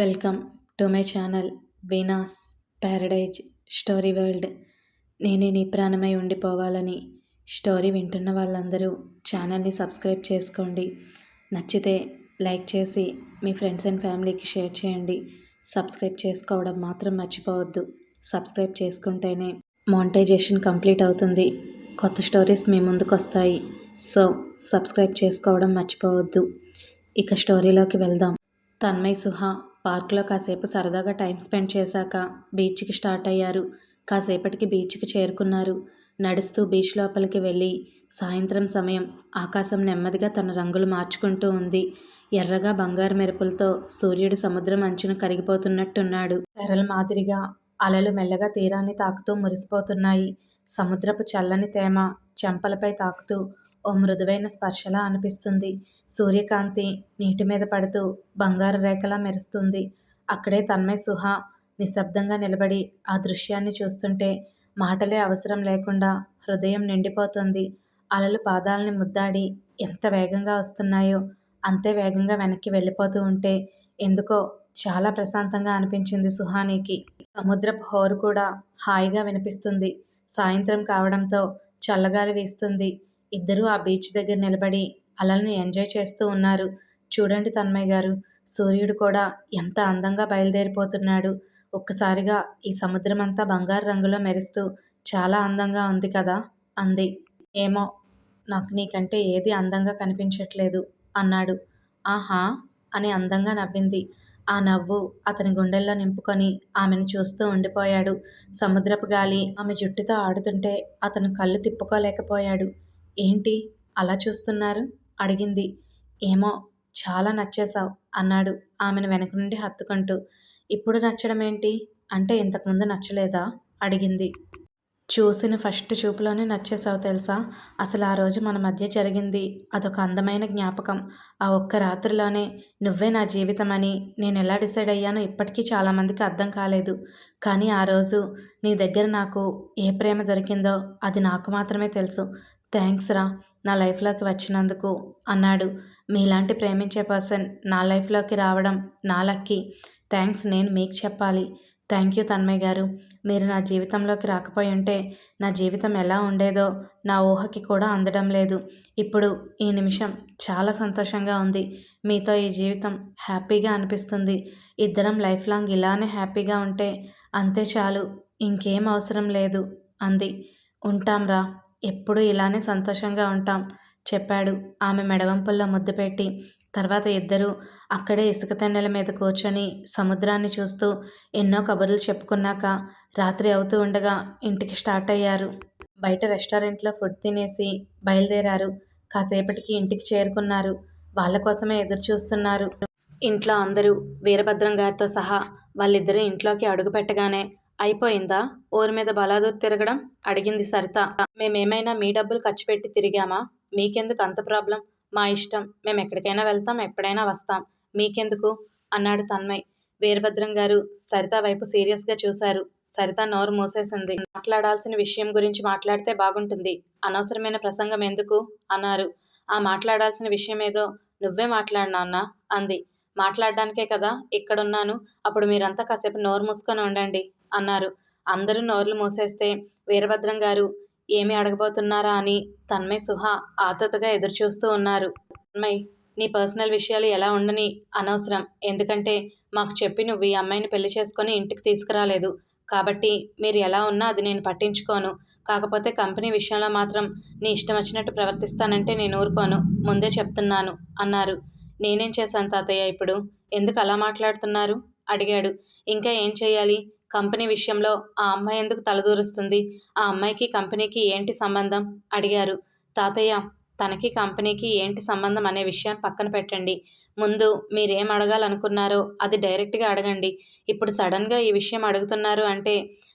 Welcome to my channel Beena's paradise story world. నేనే నీ ప్రాణమై ఉండిపోవాలని స్టోరీ వింటున్న వాళ్ళందరూ ఛానల్ని సబ్స్క్రైబ్ చేసుకోండి. నచ్చితే లైక్ చేసి మీ ఫ్రెండ్స్ అండ్ ఫ్యామిలీకి షేర్ చేయండి. సబ్స్క్రైబ్ చేసుకోవడం మాత్రం మర్చిపోవద్దు. సబ్స్క్రైబ్ చేసుకుంటేనే మానిటైజేషన్ కంప్లీట్ అవుతుంది. కొత్త స్టోరీస్ మీ ముందుకు వస్తాయి. సో సబ్స్క్రైబ్ చేసుకోవడం మర్చిపోవద్దు. ఇక స్టోరీలోకి వెళ్దాం. తన్మయ్ సుహా పార్క్లో కాసేపు సరదాగా టైం స్పెండ్ చేశాక బీచ్కి స్టార్ట్ అయ్యారు. కాసేపటికి బీచ్కి చేరుకున్నారు. నడుస్తూ బీచ్ లోపలికి వెళ్ళి సాయంత్రం సమయం ఆకాశం నెమ్మదిగా తన రంగులు మార్చుకుంటూ ఉంది. ఎర్రగా బంగారు మెరుపులతో సూర్యుడు సముద్రం అంచున కరిగిపోతున్నట్టున్నాడు. తెరల మాదిరిగా అలలు మెల్లగా తీరాన్ని తాకుతూ మురిసిపోతున్నాయి. సముద్రపు చల్లని తేమ చెంపలపై తాకుతూ ఓ మృదువైన స్పర్శలా అనిపిస్తుంది. సూర్యకాంతి నీటి మీద పడుతూ బంగారు రేఖలా మెరుస్తుంది. అక్కడే తన్మయ సుహ నిశ్శబ్దంగా నిలబడి ఆ దృశ్యాన్ని చూస్తుంటే మాటలే అవసరం లేకుండా హృదయం నిండిపోతుంది. అలలు పాదాలని ముద్దాడి ఎంత వేగంగా వస్తున్నాయో అంతే వేగంగా వెనక్కి వెళ్ళిపోతూ ఉంటే ఎందుకో చాలా ప్రశాంతంగా అనిపించింది సుహానికి సముద్రపు హోరు కూడా హాయిగా వినిపిస్తుంది. సాయంత్రం కావడంతో చల్లగాలి వీస్తుంది. ఇద్దరూ ఆ బీచ్ దగ్గర నిలబడి అలల్ని ఎంజాయ్ చేస్తూ ఉన్నారు. చూడండి తన్మయ్య గారు సూర్యుడు కూడా ఎంత అందంగా బయలుదేరిపోతున్నాడు. ఒక్కసారిగా ఈ సముద్రం అంతా బంగారు రంగులో మెరుస్తూ చాలా అందంగా ఉంది కదా? అంది. ఏమో నాకు నీకంటే ఏది అందంగా కనిపించట్లేదు అన్నాడు. ఆహా అని అందంగా నవ్వింది. ఆ నవ్వు అతని గుండెల్లో నింపుకొని ఆమెను చూస్తూ ఉండిపోయాడు. సముద్రపు గాలి ఆమె జుట్టుతో ఆడుతుంటే అతను కళ్ళు తిప్పుకోలేకపోయాడు. ఏంటి? అలా చూస్తున్నారు? అడిగింది. ఏమో చాలా నచ్చేశావు అన్నాడు ఆమెను వెనక నుండి హత్తుకుంటూ. ఇప్పుడు నచ్చడం ఏంటి? అంటే ఇంతకుముందు నచ్చలేదా? అడిగింది. చూసిన ఫస్ట్ చూపులోనే నచ్చేసావు తెలుసా? అసలు ఆ రోజు మన మధ్య జరిగింది. అదొక అందమైన జ్ఞాపకం. ఆ ఒక్క రాత్రిలోనే నువ్వే నా జీవితం అని నేను ఎలా డిసైడ్ అయ్యానో ఇప్పటికీ చాలామందికి అర్థం కాలేదు. కానీ ఆ రోజు నీ దగ్గర నాకు ఏ ప్రేమ దొరికిందో అది నాకు మాత్రమే తెలుసు. థ్యాంక్స్ రా నా లైఫ్లోకి వచ్చినందుకు అన్నాడు. మీలాంటి ప్రేమించే పర్సన్ నా లైఫ్లోకి రావడం నా లక్కీ. థ్యాంక్స్ నేను మీకు చెప్పాలి. థ్యాంక్ యూ తన్మయ్య గారు. మీరు నా జీవితంలోకి రాకపోయి ఉంటే నా జీవితం ఎలా ఉండేదో నా ఊహకి కూడా అందడం లేదు. ఇప్పుడు ఈ నిమిషం చాలా సంతోషంగా ఉంది. మీతో ఈ జీవితం హ్యాపీగా అనిపిస్తుంది. ఇద్దరం లైఫ్ లాంగ్ ఇలానే హ్యాపీగా ఉంటే అంతే చాలు ఇంకేం అవసరం లేదు అంది. ఉంటాంరా ఎప్పుడూ ఇలానే సంతోషంగా ఉంటాం. చెప్పాడు. ఆమె మెడవంపుల్లో ముద్దు పెట్టి. తర్వాత ఇద్దరూ అక్కడే ఇసుక తెన్నెల మీద కూర్చొని సముద్రాన్ని చూస్తూ ఎన్నో కబుర్లు చెప్పుకున్నాక రాత్రి అవుతూ ఉండగా ఇంటికి స్టార్ట్ అయ్యారు. బయట రెస్టారెంట్లో ఫుడ్ తినేసి బయలుదేరారు. కాసేపటికి ఇంటికి చేరుకున్నారు. వాళ్ళ కోసమే ఎదురు చూస్తున్నారు. ఇంట్లో అందరూ వీరభద్రం గారితో సహా వాళ్ళిద్దరూ ఇంట్లోకి అడుగు పెట్టగానే అయిపోయిందా? ఊరి మీద బలాదూర్ తిరగడం? అడిగింది సరిత. మేమేమైనా మీ డబ్బులు ఖర్చు పెట్టి తిరిగామా? మీకెందుకు అంత ప్రాబ్లం? మా ఇష్టం. మేము ఎక్కడికైనా వెళ్తాం ఎప్పుడైనా వస్తాం. మీకెందుకు? అన్నాడు తన్మయ్. వీరభద్రం గారు సరిత వైపు సీరియస్గా చూశారు. సరిత నోరు మూసేసింది. మాట్లాడాల్సిన విషయం గురించి మాట్లాడితే బాగుంటుంది. అనవసరమైన ప్రసంగం ఎందుకు? అన్నారు. ఆ మాట్లాడాల్సిన విషయం ఏదో నువ్వే మాట్లాడినా అంది. మాట్లాడడానికే కదా ఇక్కడున్నాను. అప్పుడు మీరంతా కాసేపు నోరు మూసుకొని ఉండండి. అన్నారు. అందరూ నోర్లు మూసేస్తే వీరభద్రం గారు ఏమి అడగబోతున్నారా అని తన్మయ్ సుహ ఆతృతగా ఎదురుచూస్తూ ఉన్నారు. తన్మయ్ నీ పర్సనల్ విషయాలు ఎలా ఉండని అనవసరం. ఎందుకంటే మాకు చెప్పి నువ్వు ఈ అమ్మాయిని పెళ్ళి చేసుకొని ఇంటికి తీసుకురాలేదు. కాబట్టి మీరు ఎలా ఉన్నా అది నేను పట్టించుకోను. కాకపోతే కంపెనీ విషయంలో మాత్రం నీ ఇష్టం వచ్చినట్టు ప్రవర్తిస్తానంటే నేను ఊరుకోను. ముందే చెప్తున్నాను అన్నారు. నేనేం చేశాను తాతయ్య ఇప్పుడు? ఎందుకు అలా మాట్లాడుతున్నారు? అడిగాడు. ఇంకా ఏం చేయాలి? కంపెనీ విషయంలో ఆ అమ్మాయి ఎందుకు తలదూరుస్తుంది? ఆ అమ్మాయికి కంపెనీకి ఏంటి సంబంధం? అడిగారు. తాతయ్య తనకి కంపెనీకి ఏంటి సంబంధం అనే విషయం పక్కన పెట్టండి. ముందు మీరేం అడగాలనుకున్నారో అది డైరెక్ట్గా అడగండి. ఇప్పుడు సడన్గా ఈ విషయం అడుగుతున్నారు అంటే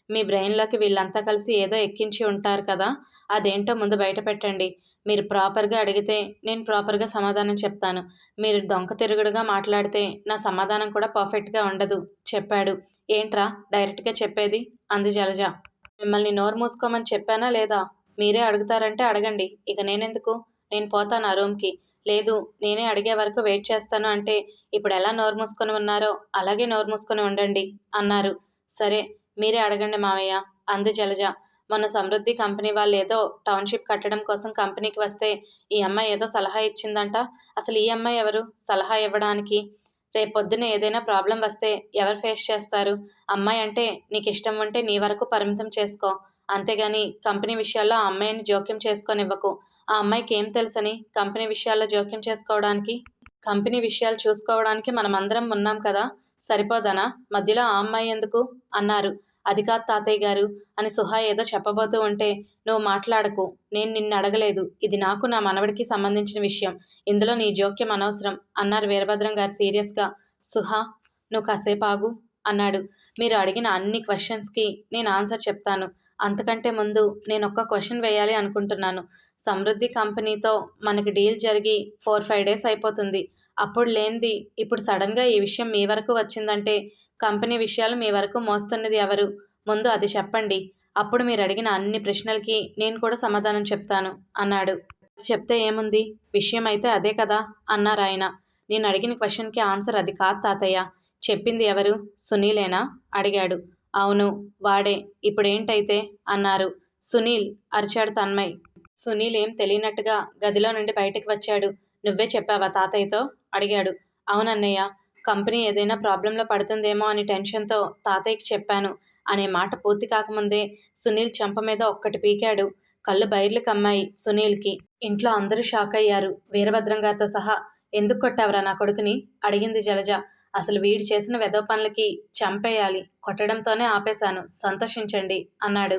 మీ బ్రెయిన్లోకి వీళ్ళంతా కలిసి ఏదో ఎక్కించి ఉంటారు కదా అదేంటో ముందు బయట పెట్టండి. మీరు ప్రాపర్గా అడిగితే నేను ప్రాపర్గా సమాధానం చెప్తాను. మీరు దొంగ తిరుగుడుగా మాట్లాడితే నా సమాధానం కూడా పర్ఫెక్ట్గా ఉండదు చెప్పాడు. ఏంట్రా? డైరెక్ట్గా చెప్పేది? అంది జలజ. మిమ్మల్ని నోరు మూసుకోమని చెప్పానా లేదా? మీరే అడుగుతారంటే అడగండి. ఇక నేనెందుకు? నేను పోతాను ఆ రూమ్కి. లేదు నేనే అడిగే వరకు వెయిట్ చేస్తాను అంటే ఇప్పుడు ఎలా నోరు మూసుకొని ఉన్నారో అలాగే నోరు మూసుకొని ఉండండి అన్నారు. సరే మీరే అడగండి మావయ్య అంది జలజ. మొన్న సమృద్ధి కంపెనీ వాళ్ళు ఏదో టౌన్షిప్ కట్టడం కోసం కంపెనీకి వస్తే ఈ అమ్మాయి ఏదో సలహా ఇచ్చిందంట. అసలు ఈ అమ్మాయి ఎవరు? సలహా ఇవ్వడానికి. రేపొద్దున ఏదైనా ప్రాబ్లం వస్తే ఎవరు ఫేస్ చేస్తారు? అమ్మాయి అంటే నీకు ఇష్టం ఉంటే నీ వరకు పరిమితం చేసుకో. అంతేగాని కంపెనీ విషయాల్లో ఆ అమ్మాయిని జోక్యం చేసుకొనివ్వకు. ఆ అమ్మాయికి ఏం తెలుసని? కంపెనీ విషయాల్లో జోక్యం చేసుకోవడానికి? కంపెనీ విషయాలు చూసుకోవడానికి మనం అందరం ఉన్నాం కదా? సరిపోదనా? మధ్యలో ఆ అమ్మాయి ఎందుకు? అన్నారు. అది కాదు తాతయ్య గారు అని సుహా ఏదో చెప్పబోతూ ఉంటే నువ్వు మాట్లాడకు నేను నిన్ను అడగలేదు. ఇది నాకు నా మనవడికి సంబంధించిన విషయం. ఇందులో నీ జోక్యం అనవసరం అన్నారు వీరభద్రం గారు సీరియస్గా. సుహా నువ్వు కాసేపు ఆగు అన్నాడు. మీరు అడిగిన అన్ని క్వశ్చన్స్కి నేను ఆన్సర్ చెప్తాను. అంతకంటే ముందు నేను ఒక్క క్వశ్చన్ వేయాలి అనుకుంటున్నాను. సమృద్ధి కంపెనీతో మనకి డీల్ జరిగి ఫోర్ ఫైవ్ డేస్ అయిపోతుంది. అప్పుడు లేనిది ఇప్పుడు సడన్గా ఈ విషయం మీ వరకు వచ్చిందంటే కంపెనీ విషయాలు మీ వరకు మోస్తున్నది ఎవరు? ముందు అది చెప్పండి. అప్పుడు మీరు అడిగిన అన్ని ప్రశ్నలకి నేను కూడా సమాధానం చెప్తాను అన్నాడు. చెప్తే ఏముంది? విషయం అయితే అదే కదా అన్నారు ఆయన. నేను అడిగిన క్వశ్చన్కి ఆన్సర్ అది కాదు తాతయ్య. చెప్పింది ఎవరు? సునీలేనా? అడిగాడు. అవును వాడే. ఇప్పుడేంటైతే? అన్నారు. సునీల్ అరిచాడు తన్మయ్. సునీల్ ఏం తెలియనట్టుగా గదిలో నుండి బయటకు వచ్చాడు. నువ్వే చెప్పావా తాతయ్యతో? అడిగాడు. అవునన్నయ్య కంపెనీ ఏదైనా ప్రాబ్లంలో పడుతుందేమో అని టెన్షన్తో తాతయ్యకి చెప్పాను. అనే మాట పూర్తి కాకముందే సునీల్ చెంప మీద ఒక్కటి పీకాడు. కళ్ళు బైర్లు కమ్మాయి సునీల్కి. ఇంట్లో అందరూ షాక్ అయ్యారు. వీరభద్రం గారితో సహా ఎందుకు కొట్టావురా నా కొడుకుని? అడిగింది జలజ. అసలు వీడు చేసిన వెధవ పనులకి చంపేయాలి. కొట్టడంతోనే ఆపేశాను. సంతోషించండి అన్నాడు.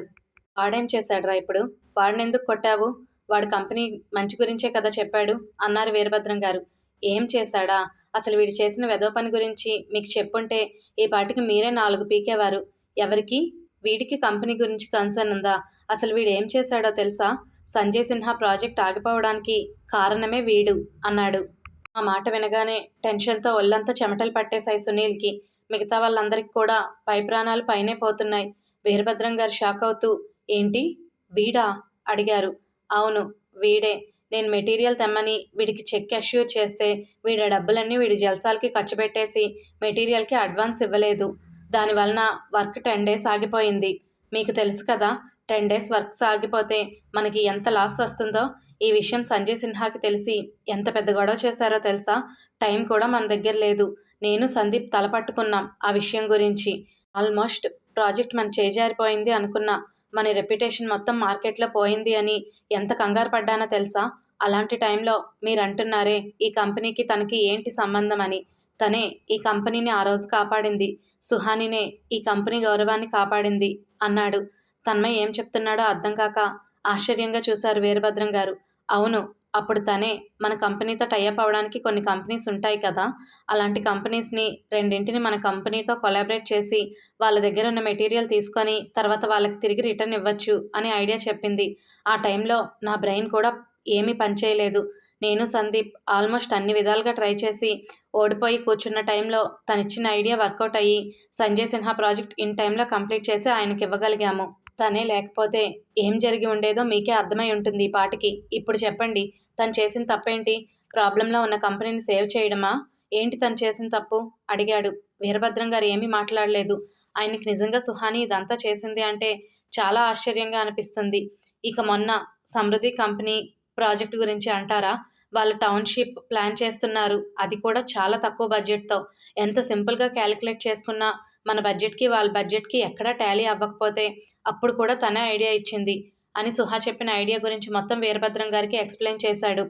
వాడేం చేశాడురా ఇప్పుడు? వాడినెందుకు కొట్టావు? వాడు కంపెనీ మంచి గురించే కదా చెప్పాడు అన్నారు వీరభద్రం గారు ఏం చేశాడా? అసలు వీడు చేసిన వెధవ పని గురించి మీకు చెప్పుంటే ఈ పాటికి మీరే నాలుగు పీకేవారు. ఎవరికి? వీడికి కంపెనీ గురించి కన్సర్న్ ఉందా? అసలు వీడు ఏం చేశాడో తెలుసా? సంజయ్ సిన్హా ప్రాజెక్ట్ ఆగిపోవడానికి కారణమే వీడు అన్నాడు. ఆ మాట వినగానే టెన్షన్తో ఒళ్ళంతా చెమటలు పట్టేశాయి సునీల్కి. మిగతా వాళ్ళందరికీ కూడా పై ప్రాణాలు పైనే పోతున్నాయి. వీరభద్రం గారు షాక్ అవుతూ ఏంటి? వీడా? అడిగారు. అవును వీడే. నేను మెటీరియల్ తెమ్మని వీడికి చెక్ అష్యూర్ చేస్తే వీడి డబ్బులన్నీ వీడి జల్సాలకి ఖర్చు పెట్టేసి మెటీరియల్కి అడ్వాన్స్ ఇవ్వలేదు. దానివలన వర్క్ టెన్ డేస్ ఆగిపోయింది. మీకు తెలుసు కదా టెన్ డేస్ వర్క్ సాగిపోతే మనకి ఎంత లాస్ వస్తుందో? ఈ విషయం సంజయ్ సిన్హాకి తెలిసి ఎంత పెద్ద గొడవ చేశారో తెలుసా? టైం కూడా మన దగ్గర లేదు. నేను సందీప్ తలపట్టుకున్నాం ఆ విషయం గురించి. ఆల్మోస్ట్ ప్రాజెక్ట్ మన చేజారిపోయింది అనుకున్నా. మన రెప్యుటేషన్ మొత్తం మార్కెట్లో పోయింది అని ఎంత కంగారు పడ్డానో తెలుసా? అలాంటి టైంలో మీరు అంటున్నారే ఈ కంపెనీకి తనకి ఏంటి సంబంధం అని తనే ఈ కంపెనీని ఆ రోజు కాపాడింది. సుహానినే ఈ కంపెనీ గౌరవాన్ని కాపాడింది అన్నాడు. తన్మయ్ ఏం చెప్తున్నాడో అర్థం కాక ఆశ్చర్యంగా చూశారు వీరభద్రం గారు. అవును అప్పుడు తనే మన కంపెనీతో టైఅప్ అవ్వడానికి కొన్ని కంపెనీస్ ఉంటాయి కదా. అలాంటి కంపెనీస్ని రెండింటిని మన కంపెనీతో కొలాబరేట్ చేసి వాళ్ళ దగ్గర ఉన్న మెటీరియల్ తీసుకొని తర్వాత వాళ్ళకి తిరిగి రిటర్న్ ఇవ్వచ్చు అని ఐడియా చెప్పింది. ఆ టైంలో నా బ్రెయిన్ కూడా ఏమీ పనిచేయలేదు నేను సందీప్ ఆల్మోస్ట్ అన్ని విధాలుగా ట్రై చేసి ఓడిపోయి కూర్చున్న టైంలో తనిచ్చిన ఐడియా వర్కౌట్ అయ్యి సంజయ్ సిన్హా ప్రాజెక్ట్ ఇన్ టైంలో కంప్లీట్ చేసి ఆయనకి ఇవ్వగలిగాము. తనే లేకపోతే ఏం జరిగి ఉండేదో మీకే అర్థమై ఉంటుంది ఈ పాటికి. ఇప్పుడు చెప్పండి తను చేసిన తప్పేంటి? ప్రాబ్లంలో ఉన్న కంపెనీని సేవ్ చేయడమా? ఏంటి తను చేసిన తప్పు? అడిగాడు. వీరభద్రం గారు ఏమీ మాట్లాడలేదు. ఆయనకి నిజంగా సుహాని ఇదంతా చేసింది అంటే చాలా ఆశ్చర్యంగా అనిపిస్తుంది. ఇక మొన్న సమృద్ధి కంపెనీ ప్రాజెక్ట్ గురించి అంటారా? వాళ్ళు టౌన్షిప్ ప్లాన్ చేస్తున్నారు. అది కూడా చాలా తక్కువ బడ్జెట్తో. ఎంత సింపుల్గా క్యాలిక్యులేట్ చేసుకున్నా మన బడ్జెట్కి వాళ్ళ బడ్జెట్కి ఎక్కడా టాలీ అవ్వకపోతే అప్పుడు కూడా తనే ఐడియా ఇచ్చింది అని సుహా చెప్పిన ఐడియా గురించి మొత్తం వీరభద్రం గారికి ఎక్స్ప్లెయిన్ చేశాడు.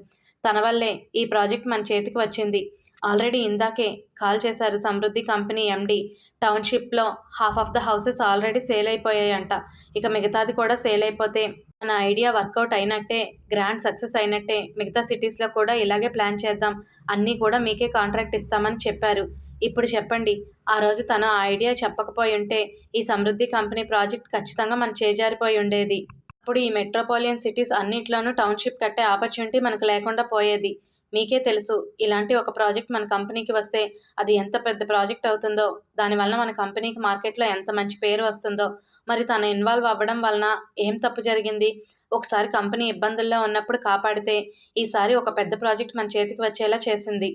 తన వల్లే ఈ ప్రాజెక్ట్ మన చేతికి వచ్చింది. ఆల్రెడీ ఇందాకే కాల్ చేశారు Samruddhi company MD. టౌన్షిప్లో half of the houses already sale అయిపోయాయంట. ఇక మిగతాది కూడా సేల్ అయిపోతే మన ఐడియా వర్కౌట్ అయినట్టే గ్రాండ్ సక్సెస్ అయినట్టే మిగతా సిటీస్లో కూడా ఇలాగే ప్లాన్ చేద్దాం అన్నీ కూడా మీకే కాంట్రాక్ట్ ఇస్తామని చెప్పారు. ఇప్పుడు చెప్పండి ఆ రోజు తను ఆ ఐడియా చెప్పకపోయి ఉంటే ఈ సమృద్ధి కంపెనీ ప్రాజెక్ట్ ఖచ్చితంగా మన చేజారిపోయి ఉండేది. అప్పుడు ఈ మెట్రోపాలియన్ సిటీస్ అన్నిట్లోనూ టౌన్షిప్ కట్టే ఆపర్చునిటీ మనకు లేకుండా పోయేది. మీకే తెలుసు ఇలాంటి ఒక ప్రాజెక్ట్ మన కంపెనీకి వస్తే అది ఎంత పెద్ద ప్రాజెక్ట్ అవుతుందో దానివల్ల మన కంపెనీకి మార్కెట్లో ఎంత మంచి పేరు వస్తుందో మరి తను ఇన్వాల్వ్ అవ్వడం వలన ఏం తప్పు జరిగింది? ఒకసారి కంపెనీ ఇబ్బందుల్లో ఉన్నప్పుడు కాపాడితే ఈసారి ఒక పెద్ద ప్రాజెక్ట్ మన చేతికి వచ్చేలా చేసింది.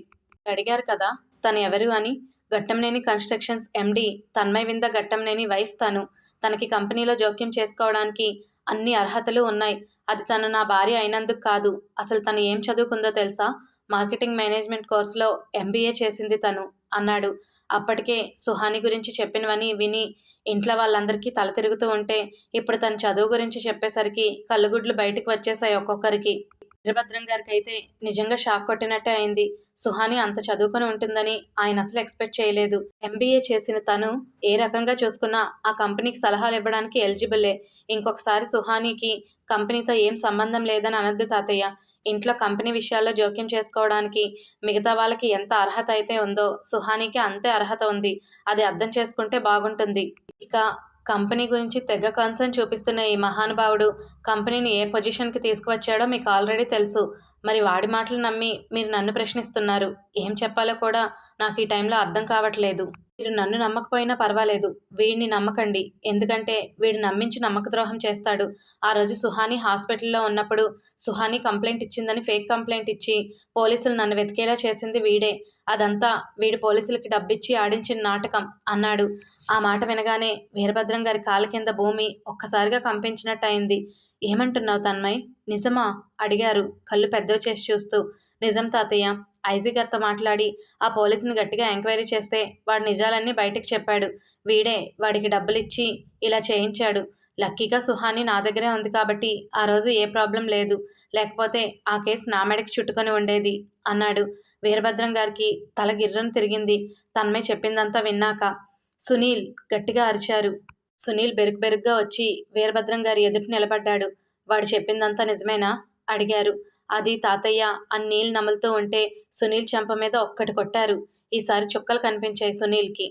అడిగారు కదా తను ఎవరు అని? Ghattamaneni constructions MD Tanmay వింద Ghattamaneni wife తను. తనకి కంపెనీలో జోక్యం చేసుకోవడానికి అన్ని అర్హతలు ఉన్నాయి. అది తను నా భార్య అయినందుకు కాదు. అసలు తను ఏం చదువుకుందో తెలుసా? మార్కెటింగ్ మేనేజ్మెంట్ కోర్సులో ఎంబీఏ చేసింది తను అన్నాడు. అప్పటికే సుహాని గురించి చెప్పినవని విని ఇంట్లో వాళ్ళందరికీ తల తిరుగుతూ ఉంటే ఇప్పుడు తన చదువు గురించి చెప్పేసరికి కళ్ళుగుడ్లు బయటకు వచ్చేసాయి ఒక్కొక్కరికి. వీరభద్రం గారికి అయితే నిజంగా షాక్ కొట్టినట్టే అయింది. సుహాని అంత చదువుకొని ఉంటుందని ఆయన అసలు ఎక్స్పెక్ట్ చేయలేదు. ఎంబీఏ చేసిన తను ఏ రకంగా చూసుకున్నా ఆ కంపెనీకి సలహాలు ఇవ్వడానికి ఎలిజిబులే. ఇంకొకసారి సుహానికి కంపెనీతో ఏం సంబంధం లేదని అనద్దు తాతయ్య. ఇంట్లో కంపెనీ విషయాల్లో జోక్యం చేసుకోవడానికి మిగతా వాళ్ళకి ఎంత అర్హత అయితే ఉందో సుహానికి అంతే అర్హత ఉంది. అది అర్థం చేసుకుంటే బాగుంటుంది. ఇక కంపెనీ గురించి తెగ కన్సర్న్ చూపిస్తున్న ఈ మహానుభావుడు కంపెనీని ఏ పొజిషన్కి తీసుకువచ్చాడో మీకు ఆల్రెడీ తెలుసు. మరి వాడి మాటలు నమ్మి మీరు నన్ను ప్రశ్నిస్తున్నారు. ఏం చెప్పాలో కూడా నాకు ఈ టైంలో అర్థం కావట్లేదు. మీరు నన్ను నమ్మకపోయినా పర్వాలేదు. వీడిని నమ్మకండి. ఎందుకంటే వీడు నమ్మించి నమ్మకద్రోహం చేస్తాడు. ఆ రోజు సుహాని హాస్పిటల్లో ఉన్నప్పుడు సుహాని కంప్లైంట్ ఇచ్చిందని ఫేక్ కంప్లైంట్ ఇచ్చి పోలీసులు నన్ను వెతికేలా చేసింది వీడే. అదంతా వీడు పోలీసులకి డబ్బిచ్చి ఆడించిన నాటకం అన్నాడు. ఆ మాట వినగానే వీరభద్రం గారి కాళ్ళ కింద భూమి ఒక్కసారిగా కంపించినట్టు అయింది ఏమంటున్నావు తన్మయ్? నిజమా? అడిగారు. కళ్ళు పెద్దవి చేసి చూస్తూ. నిజం తాతయ్య. ఐజీ గారితో మాట్లాడి ఆ పోలీసుని గట్టిగా ఎంక్వైరీ చేస్తే వాడు నిజాలన్నీ బయటకు చెప్పాడు. వీడే వాడికి డబ్బులు ఇచ్చి ఇలా చేయించాడు. లక్కీగా సుహాని నా దగ్గరే ఉంది కాబట్టి ఆ రోజు ఏ ప్రాబ్లం లేదు. లేకపోతే ఆ కేసు నా మెడకి చుట్టుకొని ఉండేది అన్నాడు. వీరభద్రం గారికి తల గిర్రను తిరిగింది. తన్మే చెప్పిందంతా విన్నాక సునీల్ గట్టిగా అరిచారు. సునీల్ బెరుగ్ బెరుగ్గా వచ్చి వీరభద్రం గారి ఎదుటి నిలబడ్డాడు. వాడు చెప్పిందంతా నిజమేనా? అడిగారు. అది తాతయ్య అని నీళ్ళు నములుతూ ఉంటే సునీల్ చెంప మీద ఒక్కటి కొట్టారు. ఈసారి చుక్కలు కనిపించాయి సునీల్కి.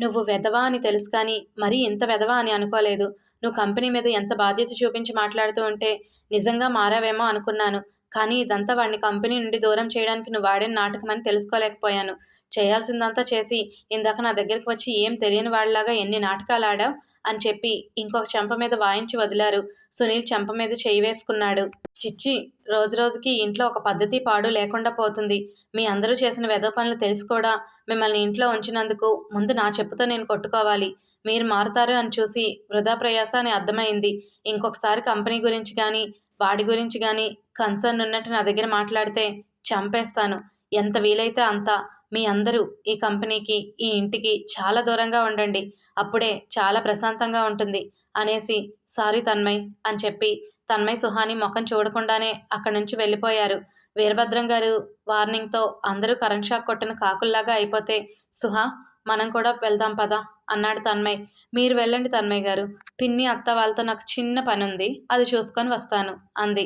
నువ్వు వెధవా అని తెలుసు కానీ మరీ ఇంత వెధవా అని అనుకోలేదు. నువ్వు కంపెనీ మీద ఎంత బాధ్యత చూపించి మాట్లాడుతూ ఉంటే నిజంగా మారావేమో అనుకున్నాను. కానీ ఇదంతా వాడిని కంపెనీ నుండి దూరం చేయడానికి నువ్వు వాడిన నాటకం అని తెలుసుకోలేకపోయాను. చేయాల్సిందంతా చేసి ఇందాక నా దగ్గరికి వచ్చి ఏం తెలియని వాళ్ళలాగా ఎన్ని నాటకాలు ఆడావు? అని చెప్పి ఇంకొక చెంప మీద వాయించి వదిలారు. సునీల్ చెంప మీద చేయి వేసుకున్నాడు. చిచ్చి రోజు రోజుకి ఇంట్లో ఒక పద్ధతి పాడు లేకుండా పోతుంది. మీ అందరూ చేసిన వెదో పనులు తెలిసి కూడా మిమ్మల్ని ఇంట్లో ఉంచినందుకు ముందు నా చెప్పుతో నేను కొట్టుకోవాలి. మీరు మారుతారు అని చూసి వృధా ప్రయాస అని అర్థమైంది. ఇంకొకసారి కంపెనీ గురించి కానీ వాడి గురించి కానీ కన్సర్న్ ఉన్నట్టు నా దగ్గర మాట్లాడితే చంపేస్తాను. ఎంత వీలైతే అంత మీ అందరూ ఈ కంపెనీకి ఈ ఇంటికి చాలా దూరంగా ఉండండి. అప్పుడే చాలా ప్రశాంతంగా ఉంటుంది అనేసి సారీ తన్మయ్ అని చెప్పి తన్మయ్ సుహాని ముఖం చూడకుండానే అక్కడి నుంచి వెళ్ళిపోయారు. వీరభద్రం గారు వార్నింగ్తో అందరూ కరెంట్ షాక్ కొట్టిన కాకుల్లాగా అయిపోతే సుహా మనం కూడా వెళ్దాం పదా. అన్నాడు తన్మయ్. మీరు వెళ్ళండి తన్మయ్ గారు. పిన్ని అత్త వాళ్ళతో నాకు చిన్న పని ఉంది అది చూసుకొని వస్తాను అంది.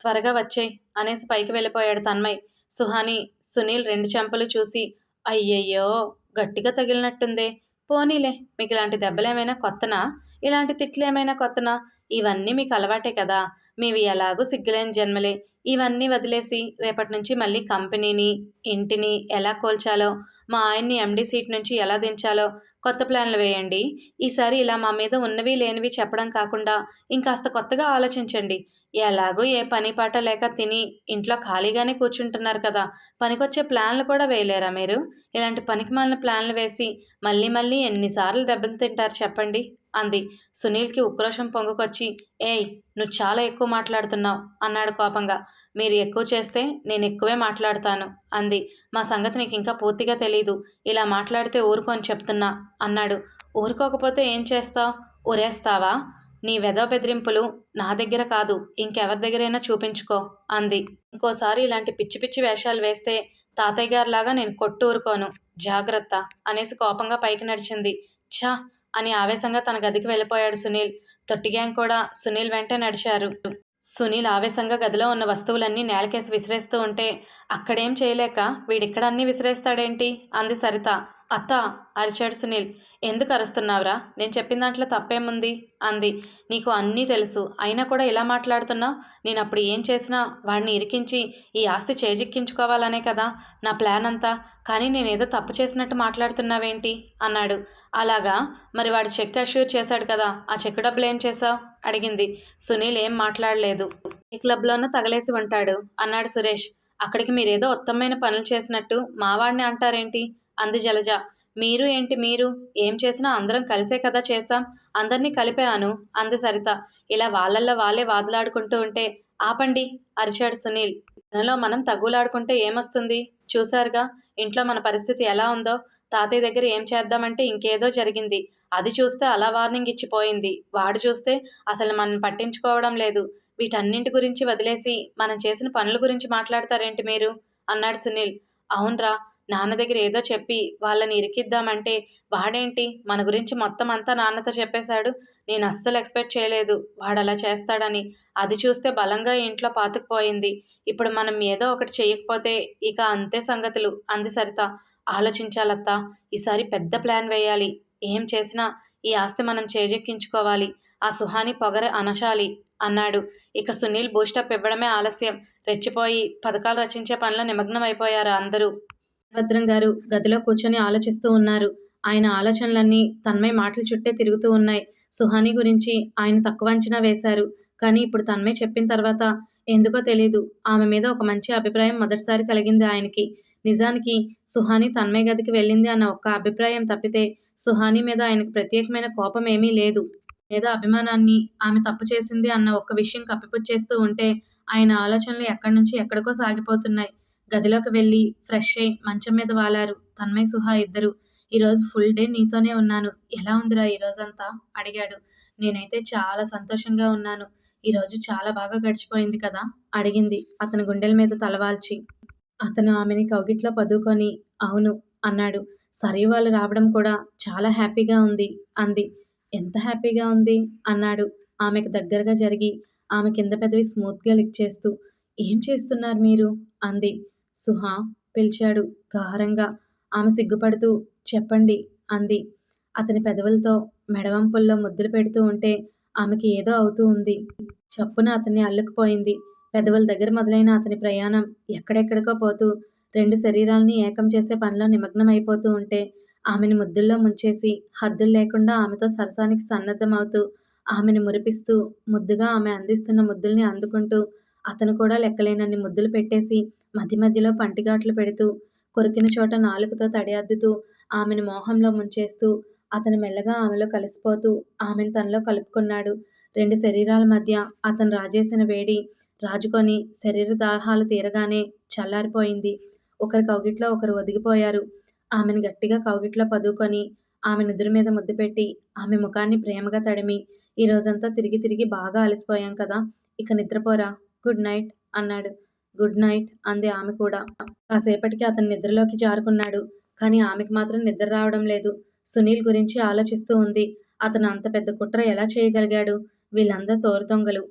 త్వరగా వచ్చేయ్ అనేసి పైకి వెళ్ళిపోయాడు తన్మయ్. సుహాని సునీల్ రెండు చెంపలు చూసి అయ్యయ్యో గట్టిగా తగిలినట్టుందే. పోనీలే మీకు ఇలాంటి దెబ్బలేమైనా కొత్తనా? ఇలాంటి తిట్లు ఏమైనా కొత్తనా? ఇవన్నీ మీకు అలవాటే కదా. మీవి ఎలాగూ సిగ్గులేని జన్మలే. ఇవన్నీ వదిలేసి రేపటి నుంచి మళ్ళీ కంపెనీని ఇంటిని ఎలా కోల్చాలో మా ఆయన్ని ఎండీ సీట్ నుంచి ఎలా దించాలో కొత్త ప్లాన్లు వేయండి. ఈసారి ఇలా మా మీద ఉన్నవి లేనివి చెప్పడం కాకుండా ఇంకాస్త కొత్తగా ఆలోచించండి. ఎలాగో ఏ పని పాట లేక తిని ఇంట్లో ఖాళీగానే కూర్చుంటున్నారు కదా పనికొచ్చే ప్లాన్లు కూడా వేయలేరా మీరు? ఇలాంటి పనికిమాలిన ప్లాన్లు వేసి మళ్ళీ మళ్ళీ ఎన్నిసార్లు దెబ్బలు తింటారు చెప్పండి. అంది. సునీల్కి ఉక్రోషం పొంగుకొచ్చి ఏయ్ నువ్వు చాలా ఎక్కువ మాట్లాడుతున్నావు అన్నాడు కోపంగా. మీరు ఎక్కువ చేస్తే నేను ఎక్కువే మాట్లాడతాను అంది. మా సంగతి నీకు ఇంకా పూర్తిగా తెలీదు. ఇలా మాట్లాడితే ఊరుకొని చెప్తున్నా అన్నాడు. ఊరుకోకపోతే ఏం చేస్తావు? ఊరేస్తావా? నీ వెధ బెదిరింపులు నా దగ్గర కాదు. ఇంకెవరి దగ్గరైనా చూపించుకో అంది. ఇంకోసారి ఇలాంటి పిచ్చి పిచ్చి వేషాలు వేస్తే తాతయ్య గారిలాగా నేను కొట్టు ఊరుకోను. జాగ్రత్త అనేసి కోపంగా పైకి నడిచింది. ఛా! అని ఆవేశంగా తన గదికి వెళ్ళిపోయాడు సునీల్. తొట్టి గ్యాంగ్ కూడా సునీల్ వెంటే నడిచారు. సునీల్ ఆవేశంగా గదిలో ఉన్న వస్తువులన్నీ నేలకేసి విసిరేస్తూ ఉంటే అక్కడేం చేయలేక వీడిక్కడ అన్నీ విసిరేస్తాడేంటి? అంది సరిత. అత్త అరిచాడు సునీల్. ఎందుకు అరుస్తున్నావురా? నేను చెప్పిన దాంట్లో తప్పేముంది? అంది. నీకు అన్నీ తెలుసు. అయినా కూడా ఇలా మాట్లాడుతున్నావు? నేను అప్పుడు ఏం చేసినా వాడిని ఇరికించి ఈ ఆస్తి చేజిక్కించుకోవాలనే కదా? నా ప్లాన్ అంతా. కానీ నేను ఏదో తప్పు చేసినట్టు మాట్లాడుతున్నావేంటి? అన్నాడు. అలాగా? మరి వాడు చెక్ అష్యూర్ చేశాడు కదా? ఆ చెక్ డబ్బులు ఏం చేసావు అడిగింది. సునీల్ ఏం మాట్లాడలేదు. ఈ క్లబ్లోనూ తగలేసి ఉంటాడు అన్నాడు సురేష్. అక్కడికి మీరేదో ఉత్తమమైన పనులు చేసినట్టు మావాడిని అంటారేంటి? అంది జలజ. మీరు ఏంటి మీరు? ఏం చేసినా అందరం కలిసే కదా చేశాం. అందరినీ కలిపాను. అంది సరిత. ఇలా వాళ్ళల్లో వాళ్ళే వాదులాడుకుంటూ ఉంటే ఆపండి అరిచాడు సునీల్. తనలో మనం తగులాడుకుంటే ఏమొస్తుంది? చూశారుగా ఇంట్లో మన పరిస్థితి ఎలా ఉందో. తాతయ్య దగ్గర ఏం చేద్దామంటే ఇంకేదో జరిగింది. అది చూస్తే అలా వార్నింగ్ ఇచ్చిపోయింది. వాడు చూస్తే అసలు మనం పట్టించుకోవడం లేదు. వీటన్నింటి గురించి వదిలేసి మనం చేసిన పనుల గురించి మాట్లాడతారేంటి మీరు? అన్నాడు సునీల్. అవునరా నాన్న దగ్గర ఏదో చెప్పి వాళ్ళని ఇరికిద్దామంటే వాడేంటి? మన గురించి మొత్తం అంతా నాన్నతో చెప్పేశాడు. నేను అస్సలు ఎక్స్పెక్ట్ చేయలేదు వాడు అలా చేస్తాడని. అది చూస్తే బలంగా ఇంట్లో పాతుకుపోయింది. ఇప్పుడు మనం ఏదో ఒకటి చేయకపోతే ఇక అంతే సంగతులు. అంది సరిత. ఆలోచించాలత్తా. ఈసారి పెద్ద ప్లాన్ వేయాలి. ఏం చేసినా ఈ ఆస్తి మనం చేజెక్కించుకోవాలి. ఆ సుహాని పొగర అనశాలి అన్నాడు. ఇక సునీల్ బూస్టప్ ఇవ్వడమే ఆలస్యం. రెచ్చిపోయి పథకాలు రచించే పనిలో నిమగ్నం అయిపోయారు అందరూ. భద్రం గారు గదిలో కూర్చొని ఆలోచిస్తూ ఉన్నారు. ఆయన ఆలోచనలన్నీ తన్మయ్ మాటలు చుట్టే తిరుగుతూ ఉన్నాయి. సుహాని గురించి ఆయన తక్కువ అంచనా వేశారు. కానీ ఇప్పుడు తన్మయ్ చెప్పిన తర్వాత ఎందుకో తెలీదు. ఆమె మీద ఒక మంచి అభిప్రాయం మొదటిసారి కలిగింది ఆయనకి. నిజానికి సుహాని తన్మయ్ గదికి వెళ్ళింది అన్న ఒక్క అభిప్రాయం తప్పితే సుహాని మీద ఆయనకు ప్రత్యేకమైన కోపం ఏమీ లేదు. ఏదో అభిమానాన్ని ఆమె తప్పు చేసింది అన్న ఒక్క విషయం కప్పిపుచ్చేస్తూ ఉంటే ఆయన ఆలోచనలు ఎక్కడి నుంచి ఎక్కడికో సాగిపోతున్నాయి. గదిలోకి వెళ్ళి ఫ్రెష్ అయి మంచం మీద వాలారు. తన్మయ్ సుహా ఇద్దరు ఈరోజు ఫుల్ డే నీతోనే ఉన్నాను. ఎలా ఉందిరా ఈ అడిగాడు. నేనైతే చాలా సంతోషంగా ఉన్నాను. ఈరోజు చాలా బాగా గడిచిపోయింది కదా? అడిగింది అతని గుండెల మీద తలవాల్చి అతను ఆమెని కౌగిట్లో పదుకొని అవును అన్నాడు. సరే వాళ్ళు రావడం కూడా చాలా హ్యాపీగా ఉంది అంది. ఎంత హ్యాపీగా ఉంది? అన్నాడు. ఆమెకు దగ్గరగా జరిగి ఆమె కింద పెదవి స్మూత్గా లిక్ చేస్తూ ఏం చేస్తున్నారు మీరు? అంది. సుహా పిలిచాడు గారంగా ఆమె సిగ్గుపడుతూ చెప్పండి అంది. అతని పెదవులతో మెడవంపుల్లో ముద్దులు పెడుతూ ఉంటే ఆమెకి ఏదో అవుతూ ఉంది. చప్పున అతన్ని అల్లుకుపోయింది. పెదవుల దగ్గర మొదలైన అతని ప్రయాణం ఎక్కడెక్కడికో పోతూ రెండు శరీరాల్ని ఏకం చేసే పనిలో నిమగ్నమైపోతూ ఉంటే ఆమెను ముద్దుల్లో ముంచేసి హద్దులు లేకుండా ఆమెతో సరసానికి సన్నద్ధమవుతూ ఆమెను మురిపిస్తూ ముద్దుగా ఆమె అందిస్తున్న ముద్దుల్ని అందుకుంటూ అతను కూడా లెక్కలేనన్ని ముద్దులు పెట్టేసి మధ్య మధ్యలో పంటిగాట్లు పెడుతూ కొరికిన చోట నాలుకతో తడియద్దుతూ ఆమెను మోహంలో ముంచేస్తూ అతను మెల్లగా ఆమెలో కలిసిపోతూ ఆమెను తనలో కలుపుకున్నాడు. రెండు శరీరాల మధ్య అతను రాజేసిన వేడి రాజుకొని శరీర దాహాలు తీరగానే చల్లారిపోయింది. ఒకరి కౌగిట్లో ఒకరు ఒదిగిపోయారు. ఆమెను గట్టిగా కౌగిట్లో పదుకొని ఆమె నుదురు మీద ముద్దు పెట్టి ఆమె ముఖాన్ని ప్రేమగా తడిమి ఈ రోజంతా తిరిగి తిరిగి బాగా అలసిపోయాం కదా ఇక నిద్రపోరా గుడ్ నైట్ అన్నాడు. గుడ్ నైట్ అంది ఆమె కూడా. కాసేపటికి అతను నిద్రలోకి జారుకున్నాడు. కానీ ఆమెకు మాత్రం నిద్ర రావడం లేదు. సునీల్ గురించి ఆలోచిస్తూ ఉంది. అతను అంత పెద్ద కుట్ర ఎలా చేయగలిగాడు? వీళ్ళందరూ తోరుదొంగలు.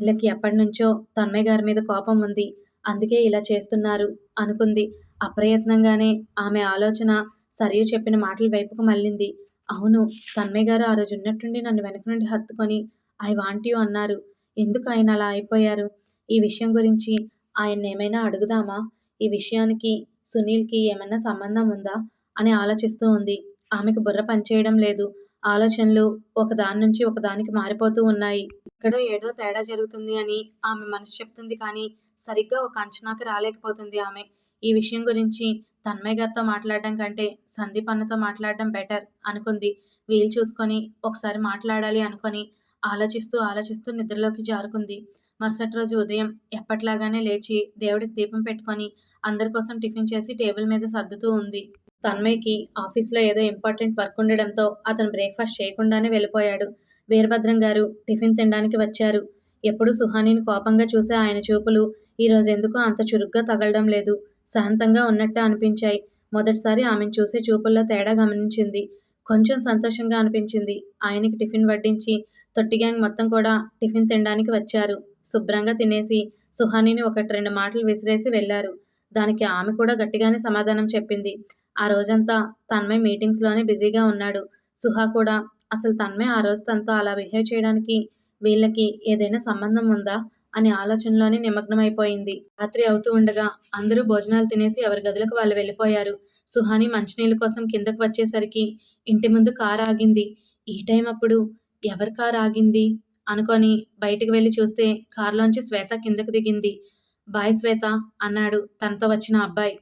వీళ్ళకి ఎప్పటి నుంచో తన్మయ్య గారి మీద కోపం ఉంది. అందుకే ఇలా చేస్తున్నారు అనుకుంది. అప్రయత్నంగానే ఆమె ఆలోచన సరియు చెప్పిన మాటల వైపుకు మళ్ళింది. అవును తన్మయ్య గారు ఆ రోజు ఉన్నట్టుండి నన్ను వెనక నుండి హత్తుకొని ఐ వాంట్ యూ అన్నారు. ఎందుకు ఆయన అలా అయిపోయారు? ఈ విషయం గురించి ఆయన్ని ఏమైనా అడుగుదామా? ఈ విషయానికి సునీల్కి ఏమైనా సంబంధం ఉందా? అని ఆలోచిస్తూ ఉంది. ఆమెకు బుర్ర పనిచేయడం లేదు. ఆలోచనలు ఒకదాని నుంచి ఒకదానికి మారిపోతూ ఉన్నాయి. ఎక్కడో ఏదో తేడా జరుగుతుంది అని ఆమె మనసు చెప్తుంది కానీ సరిగ్గా ఒక అంచనాకి రాలేకపోతుంది ఆమె. ఈ విషయం గురించి తన్మయ్ గారితో మాట్లాడడం కంటే సందీప్ అన్నతో మాట్లాడడం బెటర్ అనుకుంది. వీలు చూసుకొని ఒకసారి మాట్లాడాలి అనుకొని ఆలోచిస్తూ ఆలోచిస్తూ నిద్రలోకి జారుకుంది. మరుసటి రోజు ఉదయం ఎప్పట్లాగానే లేచి దేవుడికి దీపం పెట్టుకొని అందరి కోసం టిఫిన్ చేసి టేబుల్ మీద సర్దుతూ ఉంది. తన్మయ్కి ఆఫీస్లో ఏదో ఇంపార్టెంట్ వర్క్ ఉండడంతో అతను బ్రేక్ఫాస్ట్ చేయకుండానే వెళ్ళిపోయాడు. వీరభద్రం గారు టిఫిన్ తినడానికి వచ్చారు. ఎప్పుడు సుహానిని కోపంగా చూసే ఆయన చూపులు ఈరోజు ఎందుకో అంత చురుగ్గా తగలడం లేదు. శాంతంగా ఉన్నట్టే అనిపించాయి. మొదటిసారి ఆమెను చూసే చూపుల్లో తేడా గమనించింది. కొంచెం సంతోషంగా అనిపించింది. ఆయనకి టిఫిన్ వడ్డించి తొట్టి గ్యాంగ్ మొత్తం కూడా టిఫిన్ తినడానికి వచ్చారు. శుభ్రంగా తినేసి సుహానిని ఒకటి రెండు మాటలు విసిరేసి వెళ్ళారు. దానికి ఆమె కూడా గట్టిగానే సమాధానం చెప్పింది. ఆ రోజంతా తన్మయ్ మీటింగ్స్లోనే బిజీగా ఉన్నాడు. సుహా కూడా అసలు తన్మయ్ ఆ రోజు తనతో అలా బిహేవ్ చేయడానికి వీళ్ళకి ఏదైనా సంబంధం ఉందా? అనే ఆలోచనలోనే నిమగ్నమైపోయింది. రాత్రి అవుతూ ఉండగా అందరూ భోజనాలు తినేసి ఎవరి గదులకు వాళ్ళు వెళ్ళిపోయారు. సుహాని మంచినీళ్ళ కోసం కిందకు వచ్చేసరికి ఇంటి ముందు కారు ఆగింది. ఈ టైం అప్పుడు ఎవరి కారు ఆగింది? అనుకొని బయటికి వెళ్ళి చూస్తే కారులోంచి శ్వేత కిందకు దిగింది. బాయ్ శ్వేత అన్నాడు తనతో వచ్చిన అబ్బాయి.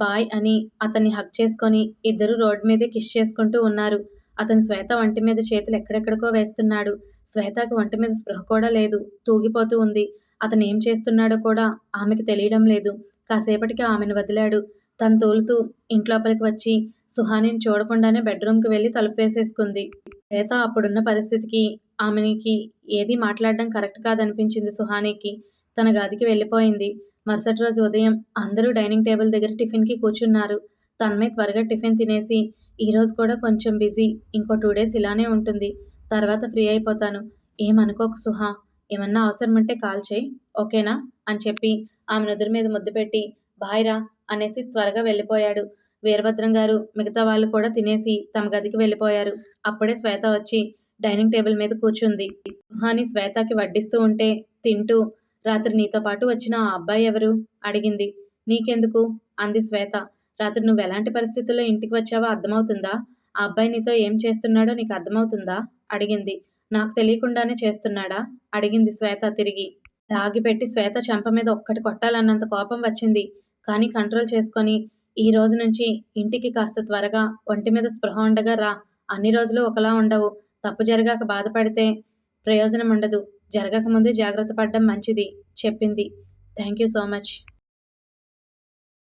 బాయ్ అని అతన్ని హక్ చేసుకొని ఇద్దరు రోడ్ మీదే కిష్ చేసుకుంటూ ఉన్నారు. అతను శ్వేత వంటి మీద చేతులు ఎక్కడెక్కడికో వేస్తున్నాడు. శ్వేతకి వంటి మీద స్పృహ కూడా లేదు. తూగిపోతూ ఉంది. అతను ఏం చేస్తున్నాడో కూడా ఆమెకి తెలియడం లేదు. కాసేపటికి ఆమెను వదిలాడు. తను తోలుతూ ఇంట్లోపలికి వచ్చి సుహానిని చూడకుండానే బెడ్రూమ్కి వెళ్ళి తలుపు వేసేసుకుంది. శ్వేత అప్పుడున్న పరిస్థితికి ఆమెనికి ఏది మాట్లాడడం కరెక్ట్ కాదనిపించింది సుహానికి. తన గదికి వెళ్ళిపోయింది. మరుసటి రోజు ఉదయం అందరూ డైనింగ్ టేబుల్ దగ్గర టిఫిన్కి కూర్చున్నారు. తన్మయ్ త్వరగా టిఫిన్ తినేసి ఈరోజు కూడా కొంచెం బిజీ ఇంకో టూ డేస్ ఇలానే ఉంటుంది. తర్వాత ఫ్రీ అయిపోతాను. ఏమనుకోకు సుహా. ఏమన్నా అవసరం ఉంటే కాల్ చేయి. ఓకేనా? అని చెప్పి ఆమె నుదురు మీద ముద్దు పెట్టి బాయ్రా అనేసి త్వరగా వెళ్ళిపోయాడు. వీరభద్రం గారు మిగతా వాళ్ళు కూడా తినేసి తమ గదికి వెళ్ళిపోయారు. అప్పుడే శ్వేత వచ్చి డైనింగ్ టేబుల్ మీద కూర్చుంది. సుహాని శ్వేతకి వడ్డిస్తూ ఉంటే తింటూ రాత్రి నీతో పాటు వచ్చిన ఆ అబ్బాయి ఎవరు? అడిగింది. నీకెందుకు? అంది శ్వేత. రాత్రి నువ్వు ఎలాంటి పరిస్థితుల్లో ఇంటికి వచ్చావో అర్థమవుతుందా? ఆ అబ్బాయి నీతో ఏం చేస్తున్నాడో నీకు అర్థమవుతుందా? అడిగింది. నాకు తెలియకుండానే చేస్తున్నాడా? అడిగింది శ్వేత తిరిగి. దాగిపెట్టి శ్వేత చెంప మీద ఒక్కటి కొట్టాలన్నంత కోపం వచ్చింది. కానీ కంట్రోల్ చేసుకొని ఈ రోజు నుంచి ఇంటికి కాస్త త్వరగా ఒంటి మీద స్పృహ ఉండగా రా. అన్ని రోజులు ఒకలా ఉండవు. తప్పు జరగాక బాధపడితే ప్రయోజనం ఉండదు జరగకముందే జాగ్రత్త పడడం మంచిది చెప్పింది. Thank you so much.